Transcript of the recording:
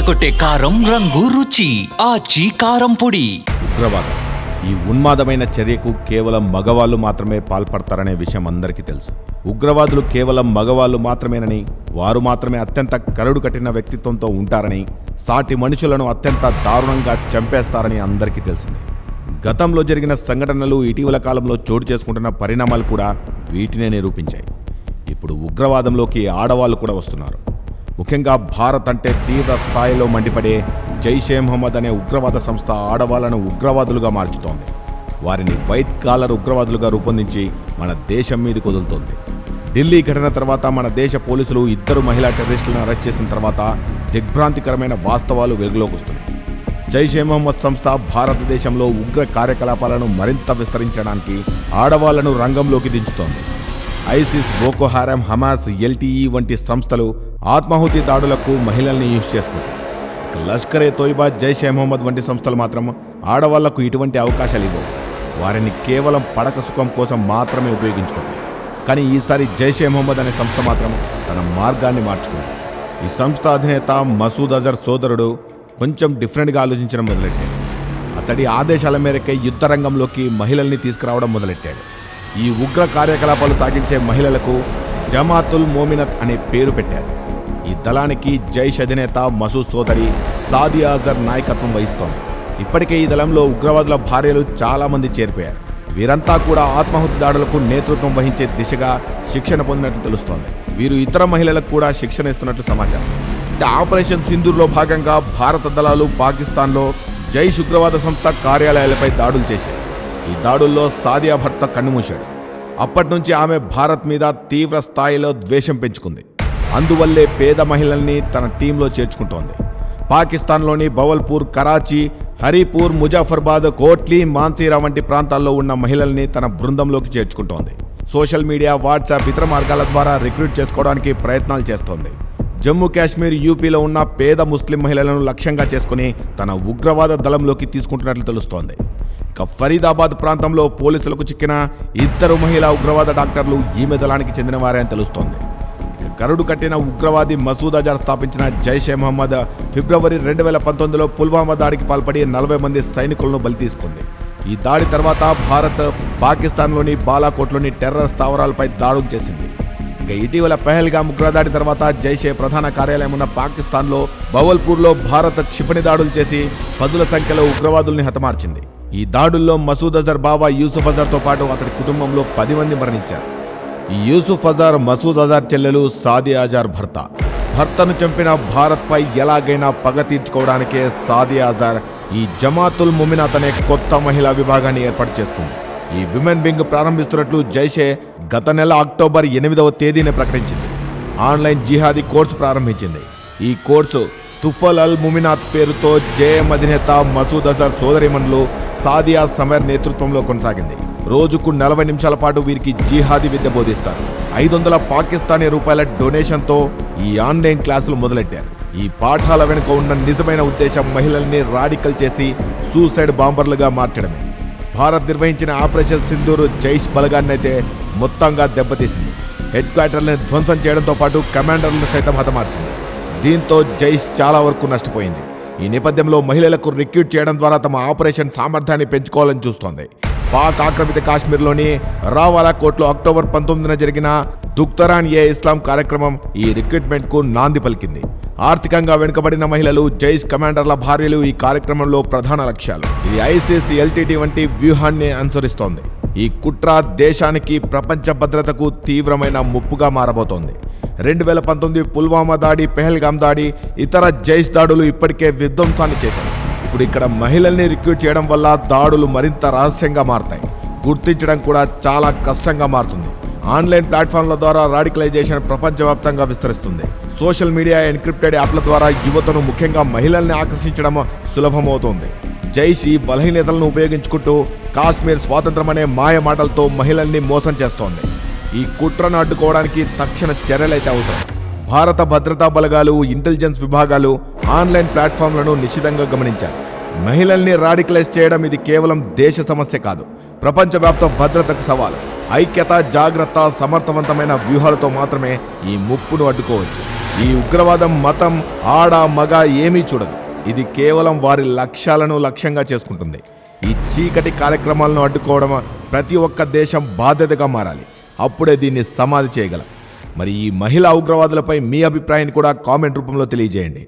అదరకొట్టే కారం రంగు రుచి ఆచి కారం పొడి. ఉగ్రవాదం. ఈ ఉన్మాదమైన చర్యకు కేవలం మగవాళ్ళు మాత్రమే పాల్పడతారనే విషయం అందరికీ తెలుసు. ఉగ్రవాదులు కేవలం మగవాళ్ళు మాత్రమేనని వారు మాత్రమే అత్యంత కరుడు కట్టిన వ్యక్తిత్వంతో ఉంటారని సాటి మనుషులను అత్యంత దారుణంగా చంపేస్తారని అందరికీ తెలిసింది. గతంలో జరిగిన సంఘటనలు ఇటీవల కాలంలో చోటు చేసుకుంటున్న పరిణామాలు కూడా వీటినే నిరూపించాయి. ఇప్పుడు ఉగ్రవాదంలోకి ఆడవాళ్ళు కూడా వస్తున్నారు. ముఖ్యంగా భారత్ అంటే తీవ్ర స్థాయిలో మండిపడే జైషే మహమ్మద్ అనే ఉగ్రవాద సంస్థ ఆడవాళ్ళను ఉగ్రవాదులుగా మార్చుతోంది. వారిని వైట్ కాలర్ ఉగ్రవాదులుగా రూపొందించి మన దేశం మీద వదులుతోంది. ఢిల్లీ ఘటన తర్వాత మన దేశ పోలీసులు ఇద్దరు మహిళా టెర్రరిస్టులను అరెస్ట్ చేసిన తర్వాత దిగ్భ్రాంతికరమైన వాస్తవాలు వెలుగులోకి వస్తున్నాయి. జైషే మహమ్మద్ సంస్థ భారతదేశంలో ఉగ్ర కార్యకలాపాలను మరింత విస్తరించడానికి ఆడవాళ్ళను రంగంలోకి దించుతోంది. ISIS Boko Haram Hamas LTTE వంటి సంస్థలు ఆత్మాహుతి దాడులకు మహిళల్ని యూజ్ చేసుకుంటాయి. లష్కర్ లష్కరే తోయిబా జైషే మహమ్మద్ వంటి సంస్థలు మాత్రం ఆడవాళ్ళకు ఇటువంటి అవకాశాలు ఇవ్వవు. వారిని కేవలం పడక సుఖం కోసం మాత్రమే ఉపయోగించుకుంటాయి. కానీ ఈసారి జైషే మహమ్మద్ అనే సంస్థ మాత్రం తన మార్గాన్ని మార్చుకుంది. ఈ సంస్థ అధినేత మసూద్ అజర్ సోదరుడు కొంచెం డిఫరెంట్గా ఆలోచించడం మొదలెట్టాడు. అతడి ఆదేశాల మేరకే యుద్ధ రంగంలోకి మహిళల్ని తీసుకురావడం మొదలెట్టాడు. ఈ ఉగ్ర కార్యకలాపాలు సాగించే మహిళలకు జమాతుల్ మోమినత్ అనే పేరు పెట్టారు. ఈ దళానికి జైష్ అధినేత మసూద్ సోదరి సాదియా అజర్ నాయకత్వం వహిస్తోంది. ఇప్పటికే ఈ దళంలో ఉగ్రవాదుల భార్యలు చాలామంది చేరిపోయారు. వీరంతా కూడా ఆత్మాహుతి దాడులకు నేతృత్వం వహించే దిశగా శిక్షణ పొందినట్లు తెలుస్తోంది. వీరు ఇతర మహిళలకు కూడా శిక్షణ ఇస్తున్నట్లు సమాచారం. ఆపరేషన్ సింధూర్లో భాగంగా భారత దళాలు పాకిస్తాన్లో జైష్ ఉగ్రవాద సంస్థ కార్యాలయాలపై దాడులు చేశాయి. ఈ దాడుల్లో సాదియా భర్త కన్నుమూశాడు. అప్పటి నుంచి ఆమె భారత్ మీద తీవ్ర స్థాయిలో ద్వేషం పెంచుకుంది. అందువల్లే పేద మహిళల్ని తన టీంలో చేర్చుకుంటోంది. పాకిస్తాన్లోని బవల్పూర్ కరాచీ హరిపూర్ ముజాఫర్బాద్ కోట్లీ మాన్సీరా వంటి ప్రాంతాల్లో ఉన్న మహిళల్ని తన బృందంలోకి చేర్చుకుంటోంది. సోషల్ మీడియా వాట్సాప్ ఇతర మార్గాల ద్వారా రిక్రూట్ చేసుకోవడానికి ప్రయత్నాలు చేస్తోంది. జమ్మూ కాశ్మీర్ యూపీలో ఉన్న పేద ముస్లిం మహిళలను లక్ష్యంగా చేసుకుని తన ఉగ్రవాద దళంలోకి తీసుకుంటున్నట్లు తెలుస్తోంది. ఇక ఫరీదాబాద్ ప్రాంతంలో పోలీసులకు చిక్కిన ఇద్దరు మహిళా ఉగ్రవాద డాక్టర్లు ఈమె దళానికి చెందినవారే అని తెలుస్తోంది. కరుడు కట్టిన ఉగ్రవాది మసూద్ అజార్ స్థాపించిన జైషే మహమ్మద్ ఫిబ్రవరి రెండు వేల పంతొమ్మిదిలో పుల్వామా దాడికి పాల్పడి నలభై మంది సైనికులను బలి తీసుకుంది. ఈ దాడి తర్వాత భారత్ పాకిస్తాన్లోని బాలాకోట్లోని టెర్రర్ స్థావరాలపై దాడులు చేసింది. ఇక ఇటీవల పెహల్గా ఉగ్రదాడి తర్వాత జైషే ప్రధాన కార్యాలయం ఉన్న పాకిస్తాన్లో బవల్పూర్లో భారత్ క్షిపణి దాడులు చేసి పదుల సంఖ్యలో ఉగ్రవాదుల్ని హతమార్చింది. ఈ దాడుల్లో మసూద్ అజర్ బావా యూసుఫ్ అజర్తో పాటు అతడి కుటుంబంలో పది మంది మరణించారు. ఈ యూసుఫ్ అజార్ మసూద్ అజార్ చెల్లెలు సాది అజార్ భర్త. భర్తను చంపిన భారత్పై ఎలాగైనా పగ తీర్చుకోవడానికే సాది అజార్ ఈ జమాతుల్ ముమిన్ అతనే కొత్త మహిళా విభాగాన్ని ఏర్పాటు చేసుకుంది. ఈ విమెన్ వింగ్ ప్రారంభిస్తున్నట్లు జైషే గత నెల అక్టోబర్ ఎనిమిదవ తేదీని ప్రకటించింది. ఆన్లైన్ జిహాదీ కోర్సు ప్రారంభించింది. ఈ కోర్సు తుఫల్ అల్ ముమినాత్ పేరుతో జేఎం అధినేత మసూద్ అజర్ సోదరిమణులు సాదియా సమర్ నేతృత్వంలో కొనసాగింది. రోజుకు నలభై నిమిషాల పాటు వీరికి జిహాదీ విద్య బోధిస్తారు. ఐదు వందల పాకిస్తానీ రూపాయల డొనేషన్తో ఈ ఆన్లైన్ క్లాసులు మొదలెట్టారు. ఈ పాఠాల వెనుక ఉన్న నిజమైన ఉద్దేశం మహిళల్ని రాడికల్ చేసి సూసైడ్ బాంబర్లుగా మార్చడమే. భారత్ నిర్వహించిన ఆపరేషన్ సింధూరు జైష్ బలగాన్నైతే మొత్తంగా దెబ్బతీసింది. హెడ్ క్వార్టర్లను ధ్వంసం చేయడంతో పాటు కమాండర్లను సైతం హతమార్చింది. దీంతో జైష్ చాలా వరకు నష్టపోయింది. ఈ నేపథ్యంలో మహిళలకు రిక్రూట్ చేయడం ద్వారా తమ ఆపరేషన్ సామర్థ్యాన్ని పెంచుకోవాలని చూస్తోంది. పాక్ ఆక్రమిత కాశ్మీర్లోని రావాలా కోట్లో అక్టోబర్ పంతొమ్మిదిన జరిగిన దుక్తరాన్ ఏ ఇస్లాం కార్యక్రమం ఈ రిక్రూట్మెంట్కు నాంది పలికింది. ఆర్థికంగా వెనుకబడిన మహిళలు జైష్ కమాండర్ల భార్యలు ఈ కార్యక్రమంలో ప్రధాన లక్ష్యాలు. ఇది ఐసిస్ ఎల్టీటీ వంటి వ్యూహాన్ని అనుసరిస్తోంది. ఈ కుట్ర దేశానికి ప్రపంచ భద్రతకు తీవ్రమైన ముప్పుగా మారబోతోంది. రెండు వేల పంతొమ్మిది పుల్వామా దాడి పెహల్గామ్ దాడి ఇతర జైష్ దాడులు ఇప్పటికే విధ్వంసాన్ని చేశాయి. ఇప్పుడు ఇక్కడ మహిళల్ని రిక్రూట్ చేయడం వల్ల దాడులు మరింత రహస్యంగా మారతాయి. గుర్తించడం కూడా చాలా కష్టంగా మారుతుంది. ఆన్లైన్ ప్లాట్ఫామ్ల ద్వారా రాడికలైజేషన్ ప్రపంచవ్యాప్తంగా విస్తరిస్తుంది. సోషల్ మీడియా ఎన్క్రిప్టెడ్ యాప్ల ద్వారా యువతను ముఖ్యంగా మహిళల్ని ఆకర్షించడం సులభమవుతోంది. జైష్ ఈ బలహీనతలను ఉపయోగించుకుంటూ కాశ్మీర్ స్వాతంత్రం అనే మాయ మాటలతో మహిళల్ని మోసం చేస్తోంది. ఈ కుట్రను అడ్డుకోవడానికి తక్షణ చర్యలైతే అవసరం. భారత భద్రతా బలగాలు ఇంటెలిజెన్స్ విభాగాలు ఆన్లైన్ ప్లాట్ఫామ్లను నిశితంగా గమనించాయి. మహిళల్ని రాడికలైజ్ చేయడం ఇది కేవలం దేశ సమస్య కాదు ప్రపంచవ్యాప్త భద్రతకు సవాలు. ఐక్యత జాగ్రత్త సమర్థవంతమైన వ్యూహాలతో మాత్రమే ఈ ముప్పును అడ్డుకోవచ్చు. ఈ ఉగ్రవాదం మతం ఆడ మగ ఏమీ చూడదు. ఇది కేవలం వారి లక్ష్యాలను లక్ష్యంగా చేసుకుంటుంది. ఈ చీకటి కార్యక్రమాలను అడ్డుకోవడం ప్రతి ఒక్క దేశం బాధ్యతగా మారాలి. అప్పుడే దీన్ని సమాధి చేయగలం. మరి ఈ మహిళా ఉగ్రవాదులపై మీ అభిప్రాయాన్ని కూడా కామెంట్ రూపంలో తెలియజేయండి.